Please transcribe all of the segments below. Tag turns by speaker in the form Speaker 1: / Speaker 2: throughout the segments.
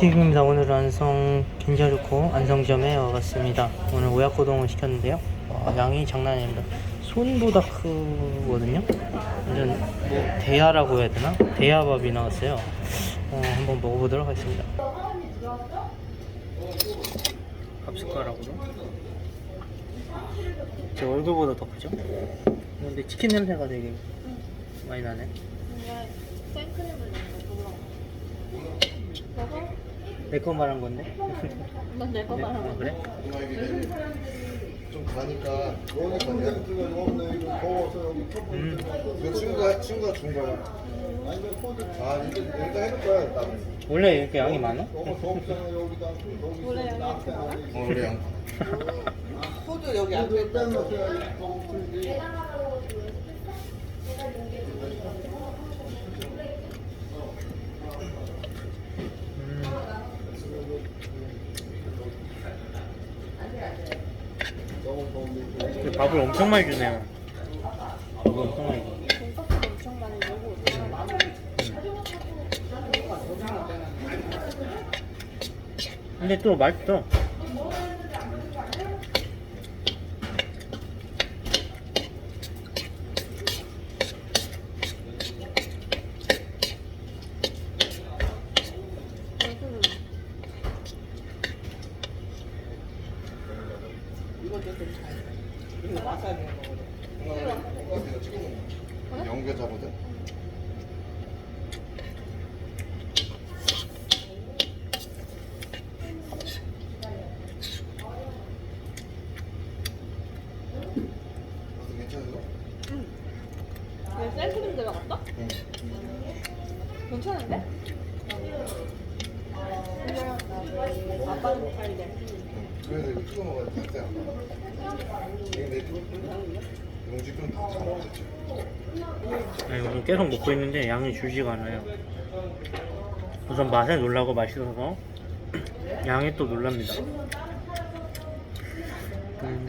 Speaker 1: 튀김입니다. 오늘 안성 괜찮고 안성점에 와봤습니다. 오늘 오야코동을 시켰는데요. 와, 양이 장난이 아닙니다. 손보다 크거든요. 완전 뭐 대야라고 해야 되나? 대야밥이 나왔어요. 어, 한번 먹어보도록 하겠습니다. 밥 숟가락으로. 제 얼굴보다 더 크죠? 근데 치킨 냄새가 되게 많이 나네.
Speaker 2: 근데 생크림을 넣는 거 그거
Speaker 1: 내거 말한 건데?
Speaker 2: 넌 내거
Speaker 1: 네?
Speaker 2: 말하는
Speaker 1: 아,
Speaker 2: 거
Speaker 1: 그래?
Speaker 3: 좀 가니까 그러니까 내가 이거 더워서 여기 컵
Speaker 1: 음.
Speaker 3: 그 친구가 친구가 준 거야. 아니면 코드 아 이거 내가 해줄 거야 일단.
Speaker 1: 원래 이렇게 양이 많아?
Speaker 3: 너무 덥잖아 여기다. 여기
Speaker 2: 원래 양이 많아?
Speaker 3: 어 그래 양.
Speaker 4: 코드 여기 앞에 있다.
Speaker 1: 밥을 엄청 많이 주네요. 엄청 많이 줘.
Speaker 2: 돈가스 엄청 많이 그냥 많이
Speaker 1: 근데 또 맛있어.
Speaker 4: 이것도 좀 잘. 이거 와사비 먹어야
Speaker 3: 내가 찍어 먹는 거. 연계자거든. 괜찮아?
Speaker 2: 왜 생크림 들어갔다?
Speaker 3: 응.
Speaker 2: 괜찮은데? 근데 아빠는 못 살게
Speaker 3: 그래서 이거 찍어 먹어야 돼.
Speaker 1: 아니, 오늘 계속 먹고 있는데 양이 줄지가 않아요. 우선 맛에 놀라고 맛있어서 양에 또 놀랍니다. 음.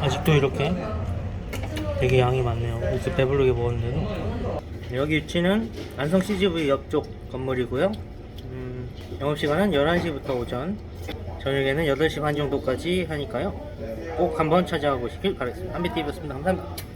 Speaker 1: 아직도 이렇게 되게 양이 많네요. 이렇게 배부르게 먹었는데도. 여기 위치는 안성 CGV 옆쪽 건물이고요. 음, 영업시간은 11시부터 오전, 저녁에는 8시 반 정도까지 하니까요. 꼭 한번 찾아와 보시길 바라겠습니다. 한비TV였습니다. 감사합니다.